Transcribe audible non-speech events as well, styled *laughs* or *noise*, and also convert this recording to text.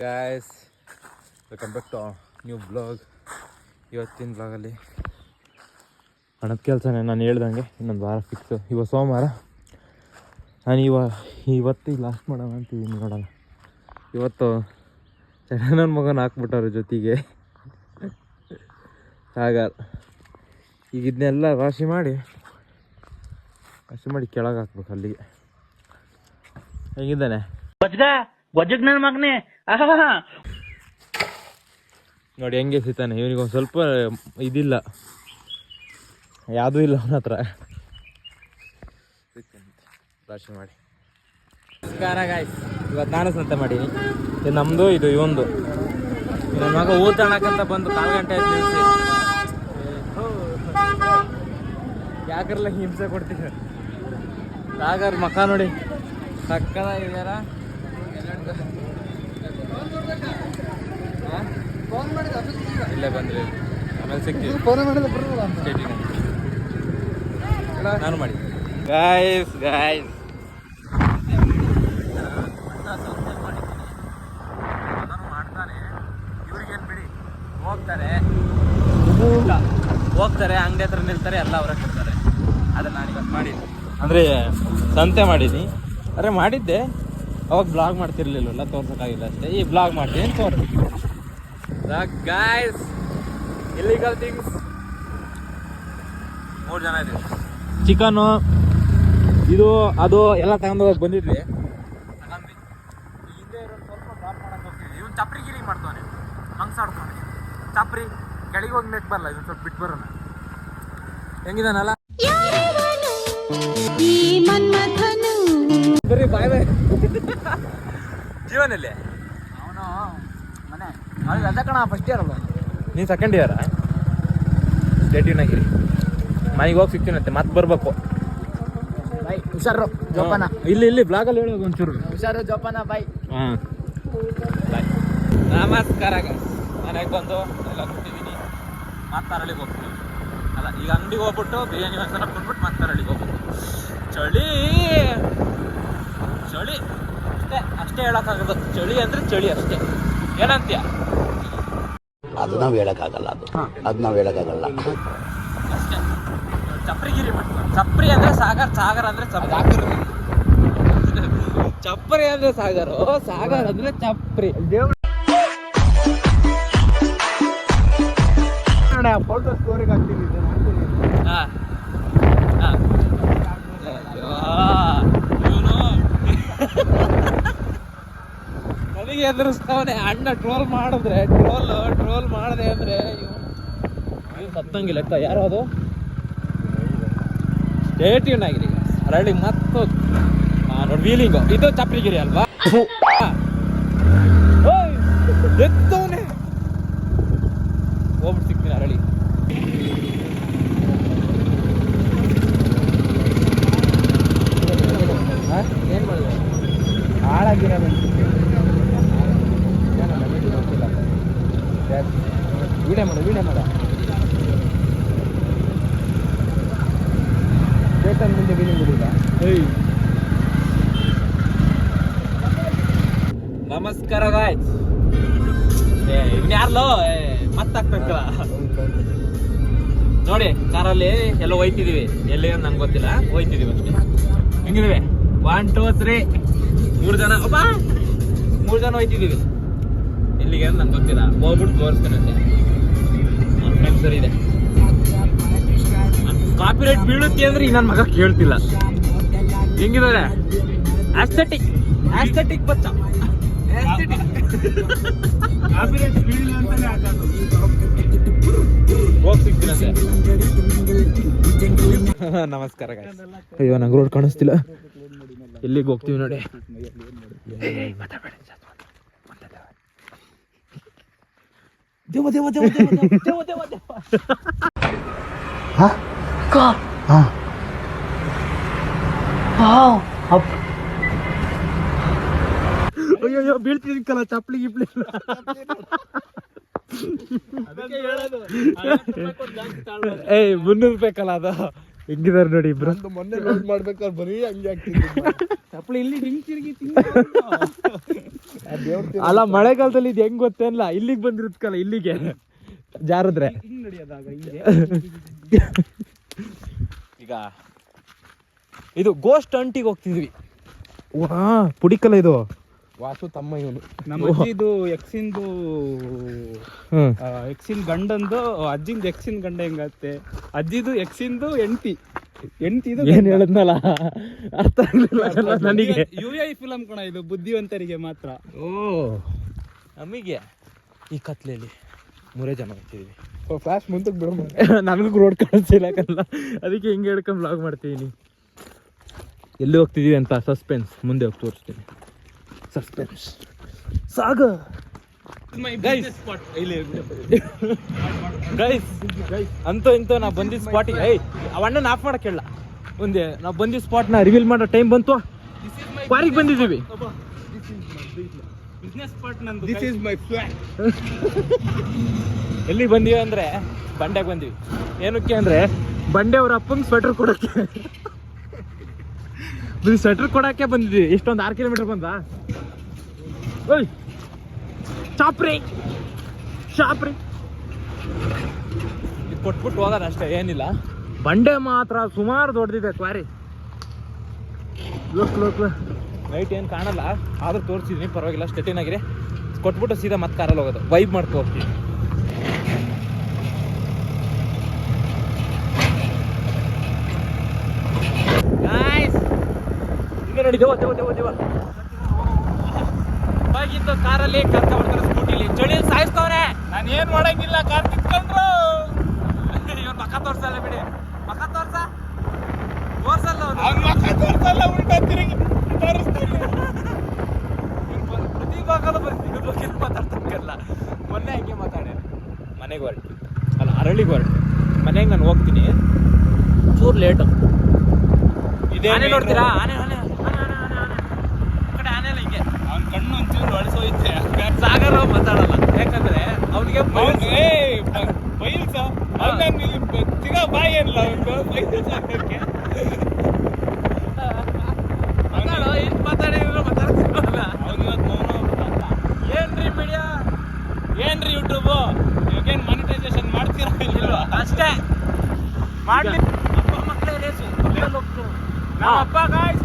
Guys welcome back to new blog ಇವತ್ತಿನ ಬ್ಲಾಗಲ್ಲಿ ಹಣದ ಕೆಲಸನೇ ನಾನು ಹೇಳ್ದಂಗೆ ಇನ್ನೊಂದು ವಾರ ಫಿಕ್ಸು ಇವತ್ತು ಸೋಮವಾರ. ನಾನು ಇವ, ಇವತ್ತು ಲಾಸ್ಟ್ ಮಾಡೋಣ ಅಂತಿದ್ದೀನಿ ನೋಡೋಣ. ಇವತ್ತು ನನ್ನ ಮಗನ ಹಾಕ್ಬಿಟ್ಟವ್ರ ಜೊತೆಗೆ. ಹಾಗಾದ ಈಗ ಇದನ್ನೆಲ್ಲ ರಾಶಿ ಮಾಡಿ ರಾಶಿ ಮಾಡಿ ಕೆಳಗೆ ಹಾಕ್ಬೇಕು ಅಲ್ಲಿಗೆ. ಹೇಗಿದ್ದಾನೆ? ನನ್ನ ಮಗನೇ ನೋಡಿ, ಹೆಂಗೆ ಸಿಗ್ತಾನೆ ಇವನಿಗೆ ಒಂದು ಸ್ವಲ್ಪ ಇದಿಲ್ಲ. ಯಾವುದೂ ಇಲ್ಲ ಅವನ ಹತ್ರ. ರಾಶಿ ಮಾಡಿ. ನಮಸ್ಕಾರ ಗಾಯ್ಸ್ ಇವತ್ತು ನಾನು ಸಂತೆ ಮಾಡೀನಿ. ಇದು ನಮ್ಮದು ಇದು ಇವೊಂದು. ನನ್ನ ಮಗ ಊಟ ಅನ್ನಕ್ಕಂತ ಬಂದು ಕಾಲು ಗಂಟೆ ಆಯ್ತು ನಿಲ್ಸಿ. ಯಾಕ್ರಲ್ಲ ಹಿಂಸೆ ಕೊಡ್ತೀವಿ ಸಾಗರ್ ಮಕ್ಕ ನೋಡಿ. ಸಕ್ಕದಾಗಿದ್ದಾರ ಇಲ್ಲೇ ಬಂದ್ರಿ. ಆಮೇಲೆ ಸಿಗ್ತೀವಿ Steady ನೆ. ನಾನು ಮಾಡಿ. ಗಾಯ್ಸ್ ಗಾಯ್ಸ್ ಮಾಡ್ತಾನೆ ಇವ್ರಿಗೇನು ಬಿಡಿ. ಹೋಗ್ತಾರೆ. ಇಲ್ಲ, ಹೋಗ್ತಾರೆ ಅಂಗಡಿ ಹತ್ರ ನಿಲ್ತಾರೆ ಎಲ್ಲ ಅವರೇ ಕೊಡ್ತಾರೆ. ಅದನ್ನ ನಾನು ಇವತ್ತು ಮಾಡಿದ್ದೆ. ಅಂದರೆ ಸಂತೆ ಮಾಡಿದ್ದೀನಿ. ಅರೆ ಮಾಡಿದ್ದೆ. ಅವಾಗ ಬ್ಲಾಗ್ ಮಾಡ್ತಿರ್ಲಿಲ್ಲ ತೋರ್ಸೋಕ್ಕಾಗಿಲ್ಲ ಅಷ್ಟೇ. ಈ ಬ್ಲಾಗ್ ಮಾಡ್ತೀನಿ ತೋರಿಸಿ ಗಾಯ್ಸ್ ಇಲ್ಲಿಗಲ್ ಥಿಂಗ್ಸ್ ಮೂರು ಜನ ಇದ್ದೀವಿ ಚಿಕನು ಇದು ಅದು ಎಲ್ಲ ತಗೊಂಡೋಗ ಬಂದಿದ್ವಿ. ಹಿಂದೆ ಇರೋನ್ ಸ್ವಲ್ಪ ಡ್ರಾಪ್ ಮಾಡಕ್ಕೆ ಹೋಗ್ತೀವಿ ಇವನು ಚಪ್ರಿ ಗಿರಿ ಮಾಡ್ತಾನೆ ಹಂಗ್ಸಾಡ್ತಾನೆ ಚಪ್ರಿ ಕೆಳಗೆ ಹೋಗಿ ನೆಕ್ ಬರಲ್ಲ ಇದು ಸ್ವಲ್ಪ ಬಿಟ್ಟು ಬರೋಣ. ಹೆಂಗಿದಾನಲ್ಲ? ಬಾಯ್ ಬಾಯ್. ಜೀವನಲ್ಲಿ? ಅವನು ಮನೆ. ಅವ್ನಿಗೆ ಅದ ಕಣ ಫಸ್ಟ್ ಇಯರ್ ಅಲ್ಲ ನೀನು ಸೆಕೆಂಡ್ ಇಯರಾ ಸ್ಟೇಟಿನಾಗಿರಿ ಮನೆಗೆ ಹೋಗಿ ಸಿಗ್ತೀನಂತೆ ಮತ್ತೆ ಬರ್ಬೇಕು. ಬಾಯ್. ಹುಷಾರು ಜೋಪಾನ. ಇಲ್ಲಿ ಇಲ್ಲಿ ಬ್ಲಾಗಲ್ಲಿ ಹೇಳೋದು ಒಂಚೂರು. ಹುಷಾರು ಜೋಪಾನ ಬಾಯ್. ಹಾಂ ನಮಸ್ಕಾರ ಮನೆಗೆ ಬಂದು ಎಲ್ಲ ಕೊಟ್ಟಿದ್ದೀನಿ ಮತ್ತೆ ಅರಳಿಗೆ ಹೋಗ್ತೀನಿ. ಅಲ್ಲ ಈಗ ಅಂಗಡಿಗೆ ಹೋಗ್ಬಿಟ್ಟು ಬಿರಿಯಾನಿ ಮಸಾಲ ಕೊಟ್ಬಿಟ್ಟು ಮತ್ತೆ ಅರಳಿಗೆ ಹೋಗ್ಬೇಕು ಚಳಿ! ಚಳಿ ಅಷ್ಟೇ ಅಷ್ಟೇ ಹೇಳೋಕ್ಕಾಗೋದು ಚಳಿ ಅಂದರೆ ಚಳಿ ಅಷ್ಟೇ. ಏನಂತೀಯ? ಅದು ನಾವು ಹೇಳಕ್ಕಾಗಲ್ಲ ಅದು. ಅದು ನಾವು ಹೇಳಕ್ಕಾಗಲ್ಲ. ಅಷ್ಟೇ. ಚಪ್ರಿಗಿರಿ ಮಾಡ್ತಾರೆ ಚಪ್ರಿ ಅಂದ್ರೆ ಸಾಗರ್ ಸಾಗರ್ ಅಂದ್ರೆ ಚಪ್ರಿ. ಚಪ್ರಿ ಅಂದ್ರೆ ಸಾಗರ್. ಸಾಗರ್ ಅಂದ್ರೆ ಚಪ್ರಿ. ಫೋಟೋ ಸ್ಟೋರಿಗೆ ಹಾಕ್ತೀನಿ. ಹಾ. ಅಯ್ಯೋ, ಇವ್ನು ನನಗೆ ಎದುರಿಸ್ತಾವನೆ ಅಣ್ಣ ಟ್ರೋಲ್ ಮಾಡಿದ್ರೆ ಟ್ರೋಲ್ ಟ್ರೋಲ್ ಮಾಡಿದೆ ಅಂದ್ರೆ ಇವ್ನು ಸತ್ತಂಗಿಲ್ಲ ಲೆಕ್ಕ. ಯಾರು ಅದು? ಸ್ಟೇಟ್ಯೂನ್ ಆಗಿರಿ ಅರಳಿ ಮತ್ತು ನೋಡಿ ವೀಲಿಂಗು ಇದು ಚಪ್ರಿಗಿರಿ ಅಲ್ವಾ? ಓಯ್, ಎತ್ತವ್ನೆ ಹೋಗ್ಬಿಟ್ಟು ಸಿಗ್ತೀನಿ ಅರಳಿ ಏನು ಮಾಡಿದೆ ಹಾಳಾಗಿರೋದು ವೀಡಿಯೋ ಮಾಡು ವೀಡಿಯೋ ಮಾಡ ಚೇತನ್ ಮುಂದೆ ಬಿಡಿಲ್ಲ ಏಯ್ ನಮಸ್ಕಾರ ಗಾಯ್ಸ್ ಇವ್ನು ಯಾರ್ಲೋ? ಮತ್ತಾಕ್ಬೇಕಲ್ಲ ನೋಡಿ, ಕಾರಲ್ಲಿ ಎಲ್ಲ ಹೋಯ್ತಿದೀವಿ. ಎಲ್ಲಿ ಅಂತ ನಂಗೆ ಗೊತ್ತಿಲ್ಲ. ಹೋಯ್ತಿದೀವಿ ಅಷ್ಟೇ. ಹೆಂಗಿದೀವಿ? ಒನ್ ಟೂ ತ್ರೀ ಮೂರು ಜನ, ಒಬ್ಬ! ಮೂರು ಜನ ಹೋಯ್ತಿದೀವಿ. ಎಲ್ಲಿಗೆ ಅಂತ ನಂಗೆ ಗೊತ್ತಿಲ್ಲ. ಹೋಗ್ಬಿಟ್ಟು ತೋರಿಸ್ತೇನೆ ಅಂತ ಸರಿ ಇದೆ. ಕಾಪಿ ರೇಟ್ ಬೀಳುತ್ತೆ ಅಂದ್ರೆ ಈ ನನ್ನ ಮಗ ಕೇಳ್ತಿಲ್ಲ. ಹೆಂಗಿದ್ದಾರೆ? ಆಸ್ಥೆಟಿಕ್ ಆಸ್ಥೆಟಿಕ್ ಬಚ್ಚ ಸಿಗ್ತೀನಂತೆ ನಮಸ್ಕಾರ. ಅಯ್ಯೋ ನಂಗೆ ರೋಡ್ ಕಾಣಿಸ್ತಿಲ್ಲ. ಎಲ್ಲಿಗೆ ಹೋಗ್ತೀವಿ ನೋಡಿ. ದೇವ. ದೇವ ದೇವ ದೇವ ದೇವ ದೇವ. ದೇವ ದೇವ ದೇವ ಅಯ್ಯೋ ಅಯ್ಯೋ ಬೀಳ್ತಿದ್ದಕ್ಕಲ್ಲ ಚಪ್ಲಿ ಗಿಪ್ಲಿ ಏಯ್ ಮುನ್ನೂರು ರೂಪಾಯಿ ಕಲ ಅದು. ಹೆಂಗಿದಾರ ನೋಡಿ ಇಬ್ರು. ಮೊನ್ನೆ ಲೋಡ್ ಮಾಡ್ಬೇಕಾದ್ರೆ ಬರೀ ಹಂಗೆ ಆಗ್ತಿದ್ದು ಚಪ್ಪಲಿ ಇಲ್ಲಿ ಹಿಂಗ್ ತಿರುಗಿ ಅಲ್ಲ ಮಳೆಗಾಲದಲ್ಲಿ ಇದು ಹೆಂಗ್ ಗೊತ್ತೇನಲ್ಲ ಇಲ್ಲಿಗೆ ಬಂದಿರುತ್ತಲ್ಲ ಇಲ್ಲಿಗೆ. ಜಾರದ್ರೆ. ಹಿಂಗ್ ನಡೆಯೋದಾಗ ಹಿಂಗೆ. ಈಗ ಇದು ಗೋಸ್ಟ್ ಅಂಟಿಗೆ ಹೋಗ್ತಿದ್ವಿ. ವಾ ಪುಡಿಕಲ್ಲ ಇದು. ವಾಸು ತಮ್ಮ ಇವನು. ನಮ್ಮ ಅಜ್ಜಿದು ಎಕ್ಸಿಂದು ಹ್ಮ್. ಎಕ್ಸಿನ್ ಗಂಡಂದು ಅಜ್ಜಿಂದು ಎಕ್ಸಿನ್ ಗಂಡ ಹೆಂಗತ್ತೆ? ಅಜ್ಜಿದು ಎಕ್ಸಿಂದು ಎಂಟಿ ಎಂಟಿದು ಏನ್ ಹೇಳದ್ನಲ್ಲ? ಅರ್ಥ ಆಗ್ಲಿಲ್ಲ ನನಗೆ. ಯು ಐ ಫಿಲಂ ಕಣ ಇದು ಬುದ್ಧಿವಂತರಿಗೆ ಮಾತ್ರ. ಓ ನಮಗೆ ಈ ಕತ್ಲೆಯಲ್ಲಿ ಮೂರೇ ಜನ ಹೋಗ್ತಿದೀವಿ. ಫ್ಲಾಶ್ ಮುಂದಕ್ಕೆ ಬಿಡು *laughs* ನನಗೂ ರೋಡ್ ಕಾಣಿಸ್ತಿಲ್ಲ ಯಾಕಲ್ಲ ಅದಕ್ಕೆ ಹಿಂಗೆ ಹಿಡ್ಕೊಂಡು ಬ್ಲಾಗ್ ಮಾಡ್ತೀನಿ ಎಲ್ಲಿ ಹೋಗ್ತಿದ್ದೀವಿ ಅಂತ? ಸಸ್ಪೆನ್ಸ್ ಮುಂದೆ ಹೋಗಿ ತೋರಿಸ್ತೀನಿ. ಸಸ್ಪೆನ್ಸ್ ಸಾಗ ಗೈಸ್ ಅಂತೂ ಇಂತೂ ನಾ ಬಂದಿದ್ದ ಸ್ಪಾಟಿಗೆ ಐ ಅವಣ್ಣನ ಆಫ್ ಮಾಡಕ್ಕೆ ಹೇಳ. ಮುಂದೆ ನಾವು ಬಂದಿದ್ದ ಸ್ಪಾಟ್ನ ರಿವೀಲ್ ಮಾಡೋ ಟೈಮ್ ಬಂತು ಪಾರಿಗೆ ಬಂದಿದ್ದೀವಿ. ಬಿಸ್ನೆಸ್ ಪಾರ್ಟ್ ನಂದು ದಿಸ್ ಇಸ್ ಮೈ ಫ್ಲಾಟ್ ಎಲ್ಲಿ ಬಂದೀವಿ ಅಂದ್ರೆ ಬಂಡೆಗೆ ಬಂದೀವಿ. ಏನಕ್ಕೆ ಅಂದ್ರೆ ಬಂಡೆ ಅವ್ರ ಅಪ್ಪಂಗೆ ಸ್ವೆಟರ್ ಕೊಡಕ್ಕೆ. *laughs* ಸ್ವೆಟರ್ ಕೊಡಕ್ಕೆ ಬಂದಿದ್ವಿ. ಇಷ್ಟೊಂದು ಆರು ಕಿಲೋಮೀಟರ್ ಬಂದ ಓಯ್ ಚಾಪ್ರಿ ಚಾಪ್ರಿ. ಇದು ಕೊಟ್ಬಿಟ್ಟು ಹೋಗೋದು ಅಷ್ಟೇ ಏನಿಲ್ಲ. ಬಂಡೆ ಮಾತ್ರ ಸುಮಾರು ದೊಡ್ಡದಿದೆ ಕ್ವಾರಿ. ಲೋಕ್ ಲೋಕ್. ನೈಟ್ ಏನು ಕಾಣಲ್ಲ, ಆದರೂ ತೋರಿಸಿದ್ದೀನಿ ಪರವಾಗಿಲ್ಲ ಸ್ಟೆಟಿನ್ ಆಗಿರಿ ಕೊಟ್ಬಿಟ್ಟು ಸೀದಾ ಮತ್ತೆ ಕಾರಲ್ಲಿ ಹೋಗೋದು ವೈಬ್ ಮಾಡ್ಕೊ ಹೋಗ್ತೀವಿ ನೋಡಿ ದೇವ ದೇವ ದೇವ ದೇವ ಹೋಗಿದ್ದು ಕಾರಲ್ಲಿ ಕರ್ಕ ಬರ್ತಾರೆ ಸ್ಕೂಟಿಲಿ ಚಳಿಯಲ್ಲಿ ಸಾಯಿಸ್ತವ್ರೆ ನಾನು ಏನು ಮಾಡಂಗಿಲ್ಲ, ಕಾರ್ ಕಿತ್ಕೊಂಡ್ರು. ಇವ್ನ ಮಕ್ಕ ತೋರ್ಸಲ್ಲ ಬಿಡಿ. ಮಕ್ಕ ತೋರ್ಸ? ತೋರ್ಸಲ್ಲ ತೋರ್ಸಲ್ಲ, ಉಲ್ಟಾ ಪ್ರತಿ ಭಾಗದ ಇವ್ರ ಬಗ್ಗೆ ಮಾತಾಡ್ತಕ್ಕಲ್ಲ ಮೊನ್ನೆ ಹಂಗೆ ಮಾತಾಡೆ ಮನೆಗೆ ಹೊರಟು ಅಲ್ಲ ಅರಳಿಗೆ ಹೊರಟು ಮನೆಗೆ ನಾನು ಹೋಗ್ತೀನಿ ಚೂರು ಲೇಟು ಇದೇ ನೋಡ್ತೀರಾ ಆನೆ ಆನೆ ಆನೆ ಹಿಂಗೆ ಅವ್ನ ಕಣ್ಣು ಒಂಚೂರು ಅಳಿಸೋಯ್ತೆ ಸಾಗರ ಮಾತಾಡಲ್ಲ ಯಾಕಂದ್ರೆ ಅವನಿಗೆ ಬೈಲ್ಸ ಅವ್ನ ತಿಗ ಬಾಯಿ ಏನಿಲ್ಲ ಅವನು ಬೈಲ್ಸ ಅನ್ನೋಕ್ಕೆ ಮಾಡ್ಲಿ ಅಪ್ಪ ಮಕ್ಕಳೇ ರೇಸು ನಮ್ಮ ಅಪ್ಪ ಗಾಯ್ಸ್ ನಮ್ಮ ಅಪ್ಪ ಕೂತಿರೋರು ಯಾರು ಗಾಯ್ಸ್